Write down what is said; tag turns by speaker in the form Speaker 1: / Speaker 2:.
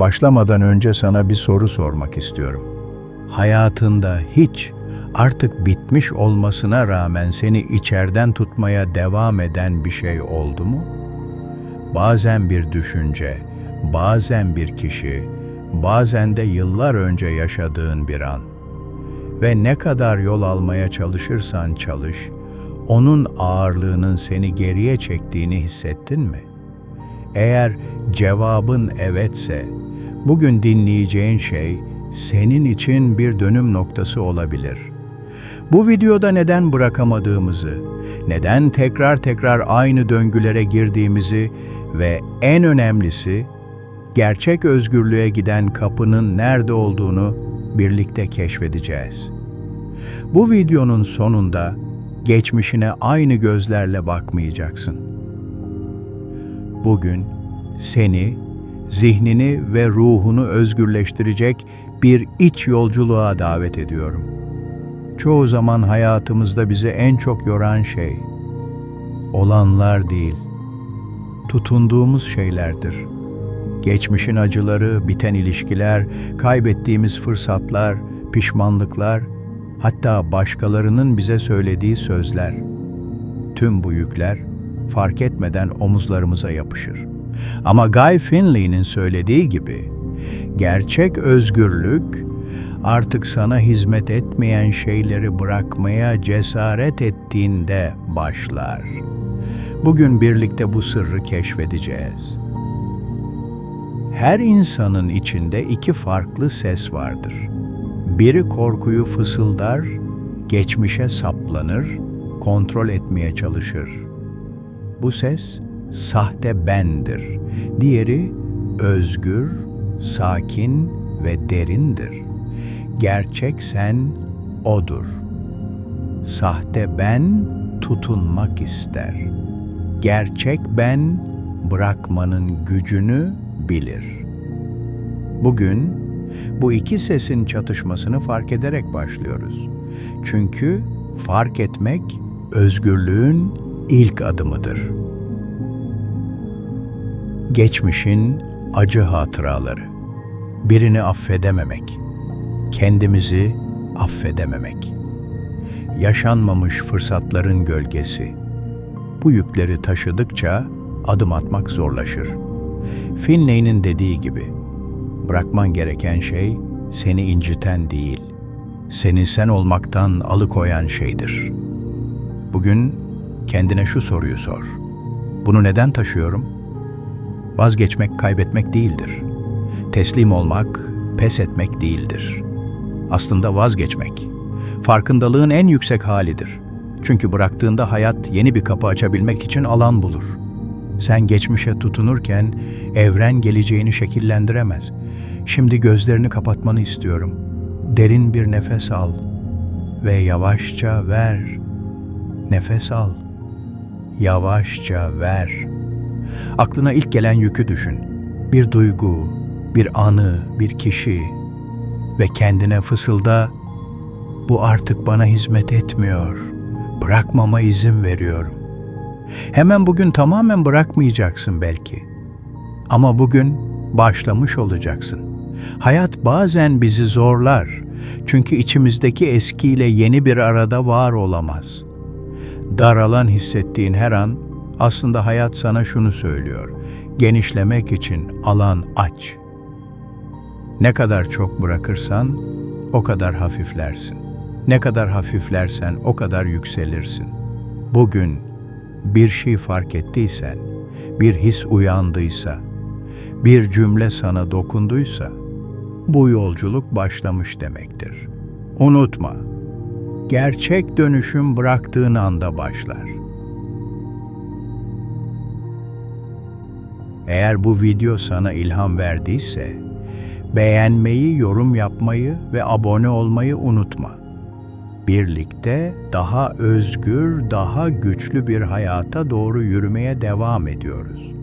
Speaker 1: Başlamadan önce sana bir soru sormak istiyorum. Hayatında hiç artık bitmiş olmasına rağmen seni içerden tutmaya devam eden bir şey oldu mu? Bazen bir düşünce, bazen bir kişi, bazen de yıllar önce yaşadığın bir an. Ve ne kadar yol almaya çalışırsan çalış, onun ağırlığının seni geriye çektiğini hissettin mi? Eğer cevabın evetse, bugün dinleyeceğin şey senin için bir dönüm noktası olabilir. Bu videoda neden bırakamadığımızı, neden tekrar tekrar aynı döngülere girdiğimizi ve en önemlisi gerçek özgürlüğe giden kapının nerede olduğunu birlikte keşfedeceğiz. Bu videonun sonunda geçmişine aynı gözlerle bakmayacaksın. Bugün seni, zihnini ve ruhunu özgürleştirecek bir iç yolculuğa davet ediyorum. Çoğu zaman hayatımızda bizi en çok yoran şey olanlar değil, tutunduğumuz şeylerdir. Geçmişin acıları, biten ilişkiler, kaybettiğimiz fırsatlar, pişmanlıklar, hatta başkalarının bize söylediği sözler. Tüm bu yükler fark etmeden omuzlarımıza yapışır. Ama Guy Finley'nin söylediği gibi, gerçek özgürlük artık sana hizmet etmeyen şeyleri bırakmaya cesaret ettiğinde başlar. Bugün birlikte bu sırrı keşfedeceğiz. Her insanın içinde iki farklı ses vardır. Biri korkuyu fısıldar, geçmişe saplanır, kontrol etmeye çalışır. Bu ses sahte bendir. Diğeri özgür, sakin ve derindir. Gerçek sen odur. Sahte ben tutunmak ister. Gerçek ben bırakmanın gücünü bilir. Bugün bu iki sesin çatışmasını fark ederek başlıyoruz. Çünkü fark etmek özgürlüğün ilk adımıdır. Geçmişin acı hatıraları, birini affedememek, kendimizi affedememek, yaşanmamış fırsatların gölgesi. Bu yükleri taşıdıkça adım atmak zorlaşır. Finley'nin dediği gibi, bırakman gereken şey seni inciten değil, seni sen olmaktan alıkoyan şeydir. Bugün kendine şu soruyu sor. Bunu neden taşıyorum? Vazgeçmek kaybetmek değildir. Teslim olmak, pes etmek değildir. Aslında vazgeçmek, farkındalığın en yüksek halidir. Çünkü bıraktığında hayat yeni bir kapı açabilmek için alan bulur. Sen geçmişe tutunurken evren geleceğini şekillendiremez. Şimdi gözlerini kapatmanı istiyorum. Derin bir nefes al ve yavaşça ver. Nefes al. Yavaşça ver. Aklına ilk gelen yükü düşün. Bir duygu, bir anı, bir kişi ve kendine fısılda bu artık bana hizmet etmiyor. Bırakmama izin veriyorum. Hemen bugün tamamen bırakmayacaksın belki. Ama bugün başlamış olacaksın. Hayat bazen bizi zorlar. Çünkü içimizdeki eskiyle yeni bir arada var olamaz. Daralan hissettiğin her an aslında hayat sana şunu söylüyor. Genişlemek için alan aç. Ne kadar çok bırakırsan o kadar hafiflersin. Ne kadar hafiflersen o kadar yükselirsin. Bugün bir şey fark ettiysen, bir his uyandıysa, bir cümle sana dokunduysa, bu yolculuk başlamış demektir. Unutma, gerçek dönüşüm bıraktığın anda başlar. Eğer bu video sana ilham verdiyse, beğenmeyi, yorum yapmayı ve abone olmayı unutma. Birlikte daha özgür, daha güçlü bir hayata doğru yürümeye devam ediyoruz.